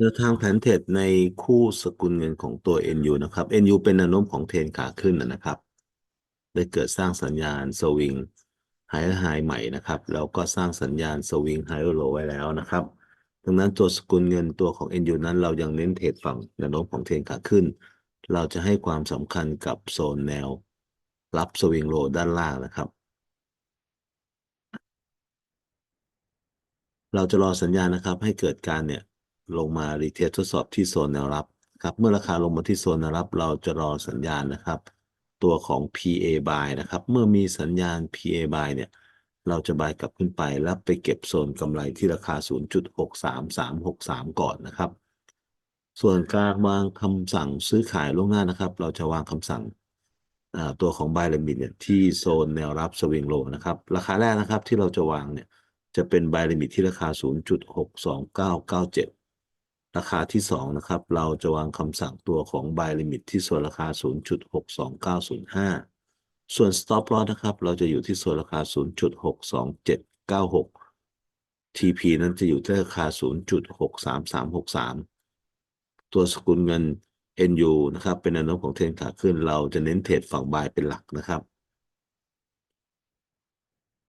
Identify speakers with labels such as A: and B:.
A: แนวทางแผนเทรดในคู่สกุลเงินของตัว NU นะครับ NU เป็นแนวโน้มของเทรนขาขึ้นนะครับ ได้เกิดสร้างสัญญาณสวิงไฮไฮใหม่นะครับ แล้วก็สร้างสัญญาณสวิงไฮโลไว้แล้วนะครับ ดังนั้นตัวสกุลเงินตัวของ NU นั้นเรายังเน้นเทรดฝั่งแนวโน้มของเทรนขาขึ้น เราจะให้ความสำคัญกับโซนแนว รับสวิงโลด้านล่างนะครับเราจะรอสัญญาณนะครับ ให้เกิดการเนี่ย ลงมารีเทสทดสอบที่โซนแนวรับครับ เมื่อราคาลงมาที่โซนแนวรับ เราจะรอสัญญาณนะครับ ตัวของ PA buy นะครับ เมื่อมีสัญญาณ PA buy เนี่ย เราจะ buy กลับขึ้นไป แล้วไปเก็บโซนกำไรที่ราคา 0.63363 ก่อนนะครับ ส่วนการวางคำสั่งซื้อขายล่วงหน้านะครับ เราจะวางคำสั่งตัวของ buy limit เนี่ยที่โซนแนวรับสวิงโลนะครับ ราคาแรกนะครับที่เราจะวางเนี่ยจะเป็น buy limit ที่ราคา 0.62997 ราคาที่ 2 นะครับ เราจะวางคำสั่งตัวของ buy limit ที่ส่วนราคา 0.62905 ส่วน stop loss นะครับ เราจะอยู่ที่ส่วนราคา 0.62796 TP นั้นจะอยู่ที่ราคา 0.63363 ตัวสกุลเงิน NU นะครับ เป็นแนวโน้มของเทรนขาขึ้น เราจะเน้นเทรดฝั่ง buy เป็นหลักนะครับ